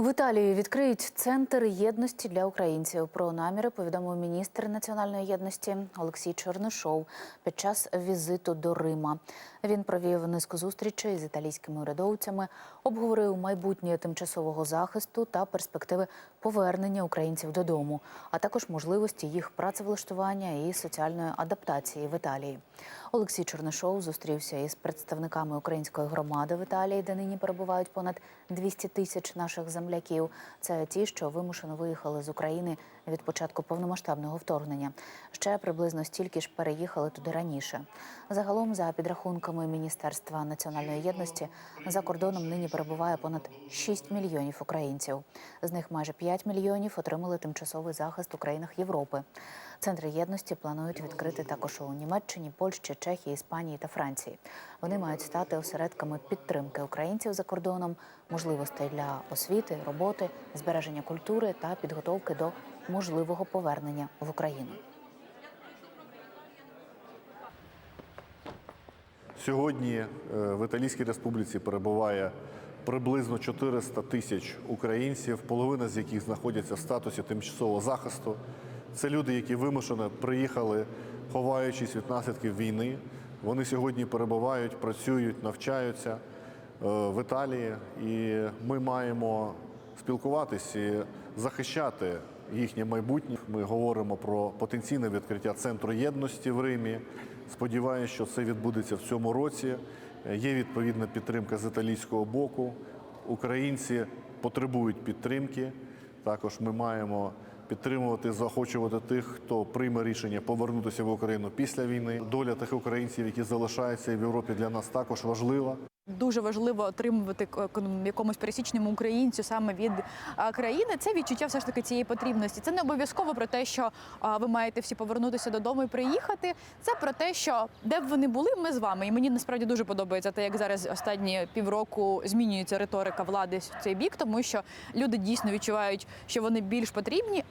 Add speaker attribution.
Speaker 1: В Італії відкриють центр єдності для українців. Про наміри повідомив міністр національної єдності Олексій Чернишов під час візиту до Рима. Він провів низку зустрічей з італійськими урядовцями, обговорив майбутнє тимчасового захисту та перспективи повернення українців додому, а також можливості їх працевлаштування і соціальної адаптації в Італії. Олексій Чернишов зустрівся із представниками української громади в Італії, де нині перебувають понад 200 тисяч наших земляків. Це ті, що вимушено виїхали з України від початку повномасштабного вторгнення. Ще приблизно стільки ж переїхали туди раніше. Загалом, за підрахунками Міністерства національної єдності, за кордоном нині перебуває понад 6 мільйонів українців. З них майже 5 мільйонів отримали тимчасовий захист у країнах Європи. Центри єдності планують відкрити також у Німеччині, Польщі, Чехії, Іспанії та Франції. Вони мають стати осередками підтримки українців за кордоном, можливостей для освіти, роботи, збереження культури та підготовки до можливого повернення в Україну.
Speaker 2: Сьогодні е, в Італійській Республіці перебуває приблизно 400 тисяч українців, половина з яких знаходяться в статусі тимчасового захисту. Це люди, які вимушено приїхали, ховаючись від наслідків війни. Вони сьогодні перебувають, працюють, навчаються е, в Італії, і ми маємо спілкуватись і захищати їхнє майбутнє. Ми говоримо про потенційне відкриття центру єдності в Римі. Сподіваюся, що це відбудеться в цьому році. Є відповідна підтримка з італійського боку. Українці потребують підтримки. Також ми маємо підтримувати, заохочувати тих, хто прийме рішення повернутися в Україну після війни. Доля тих українців, які залишаються в Європі, для нас також важлива.
Speaker 3: Дуже важливо отримувати якомусь пересічному українцю саме від країни. Це відчуття все ж таки цієї потрібності. Це не обов'язково про те, що ви маєте всі повернутися додому і приїхати. Це про те, що де б ви не були, ми з вами. І мені насправді дуже подобається те, як зараз останні півроку змінюється риторика влади в цей бік, тому що люди дійсно відчувають, що вони більш потрібні.